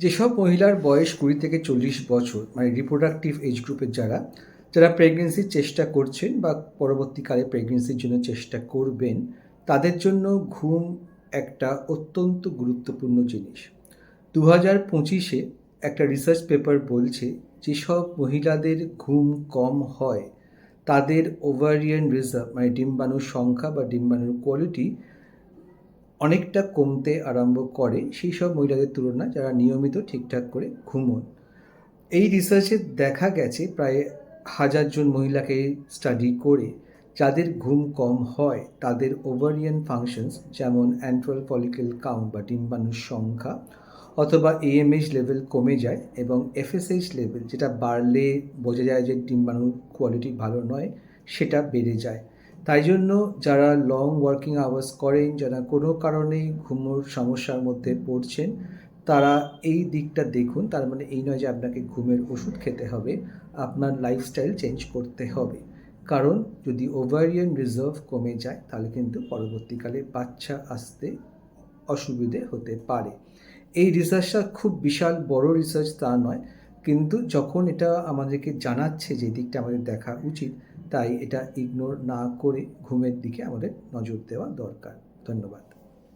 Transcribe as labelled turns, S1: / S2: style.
S1: যেসব মহিলার বয়স কুড়ি থেকে চল্লিশ বছর মানে রিপ্রোডাক্টিভ এজ গ্রুপের যারা যারা প্রেগনেন্সির চেষ্টা করছেন বা পরবর্তীকালে প্রেগনেন্সির জন্য চেষ্টা করবেন, তাদের জন্য ঘুম একটা অত্যন্ত গুরুত্বপূর্ণ জিনিস। দু হাজার পঁচিশে একটা রিসার্চ পেপার বলছে, যেসব মহিলাদের ঘুম কম হয়, তাদের ওভারিয়ান রিজার্ভ মানে ডিম্বাণুর সংখ্যা বা ডিম্বাণুর কোয়ালিটি অনেকটা কমতে আরম্ভ করে, সেই সব মহিলাদের তুলনায় যারা নিয়মিত ঠিকঠাক করে ঘুমোন। এই রিসার্চে দেখা গেছে প্রায় হাজারজন মহিলাকে স্টাডি করে, যাদের ঘুম কম হয়, তাদের ওভারিয়ান ফাংশনস যেমন অ্যান্ট্রাল ফলিকেল কাউন্ট বা ডিম্বাণুর সংখ্যা অথবা এএমএইচ লেভেল কমে যায় এবং এফএসএইচ লেভেল যেটা বাড়লে বোঝা যায় যে ডিম্বাণুর কোয়ালিটি ভালো নয়, সেটা বেড়ে যায়। তাই জন্য যারা লং ওয়ার্কিং আওয়ার্স করেন, যারা কোনো কারণে ঘুমোর সমস্যার মধ্যে পড়ছেন, তারা এই দিকটা দেখুন। তার মানে এই নয় যে আপনাকে ঘুমের ওষুধ খেতে হবে, আপনার লাইফস্টাইল চেঞ্জ করতে হবে। কারণ যদি ওভারিয়ান রিজার্ভ কমে যায়, তাহলে কিন্তু পরবর্তীকালে বাচ্চা আসতে অসুবিধে হতে পারে। এই রিসার্চটা খুব বিশাল, বড় রিসার্চ তা নয়। কিন্তু যখন এটা আমাদেরকে জানাচ্ছে যে দিকটা আমাদের দেখা উচিত তাই এটা ইগনোর না করে ঘুমের দিকে আমাদের নজর দেওয়া দরকার। ধন্যবাদ।